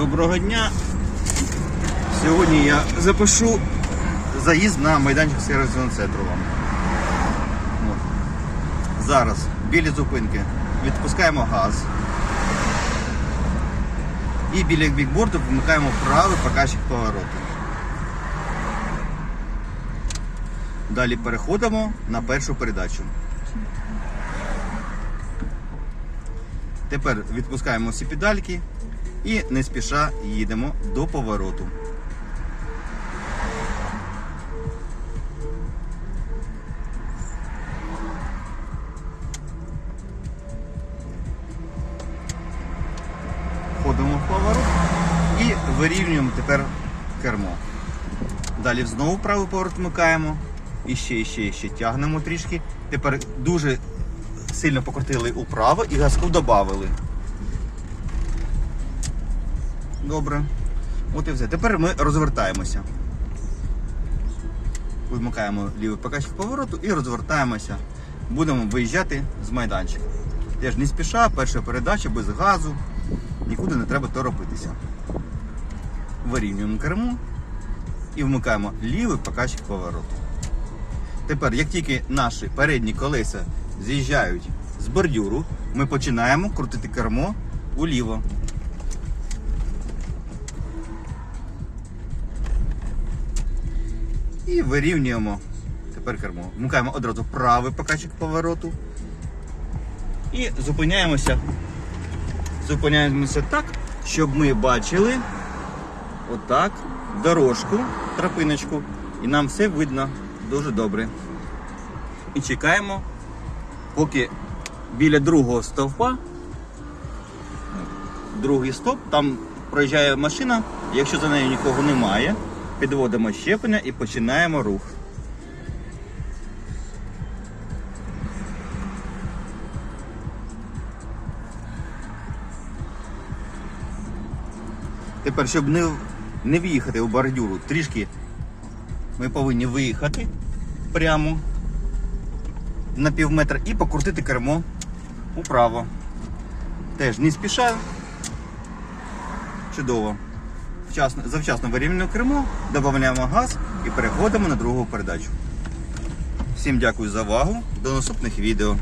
Доброго дня. Сьогодні я запишу заїзд на майданчик сервісного центру вам. От. Зараз біля зупинки відпускаємо газ. І біля бікборду вмикаємо правий показчик повороту. Далі переходимо на першу передачу. Тепер відпускаємо всі педальки і не спіша їдемо до повороту. Входимо в поворот і вирівнюємо тепер кермо. Далі знову правий поворот вмикаємо. І ще, і ще, і ще тягнемо трішки. Тепер дуже сильно покрутили управо і газку додали. Добре. От і все. Тепер ми розвертаємося. Вимикаємо лівий показчик повороту і розвертаємося. Будемо виїжджати з майданчика. Теж не спіша, перша передача без газу. Нікуди не треба торопитися. Вирівнюємо кермо і вмикаємо лівий показчик повороту. Тепер, як тільки наші передні колеса з'їжджають з бордюру, ми починаємо крутити кермо уліво. І вирівнюємо тепер кермо. Вмикаємо одразу правий показчик повороту. І зупиняємося. Зупиняємося так, щоб ми бачили отак дорожку, тропиночку. І нам все видно дуже добре. І чекаємо, поки біля другого стовпа, другий стоп, там проїжджає машина, якщо за нею нікого немає, підводимо щеплення і починаємо рух. Тепер, щоб не, не в'їхати у бордюру, трішки ми повинні виїхати прямо на пів метра і покрутити кермо управо. Теж не спіша. Чудово. Вчасно, завчасно вирівнюємо кермо, додаємо газ і переходимо на другу передачу. Всім дякую за увагу. До наступних відео.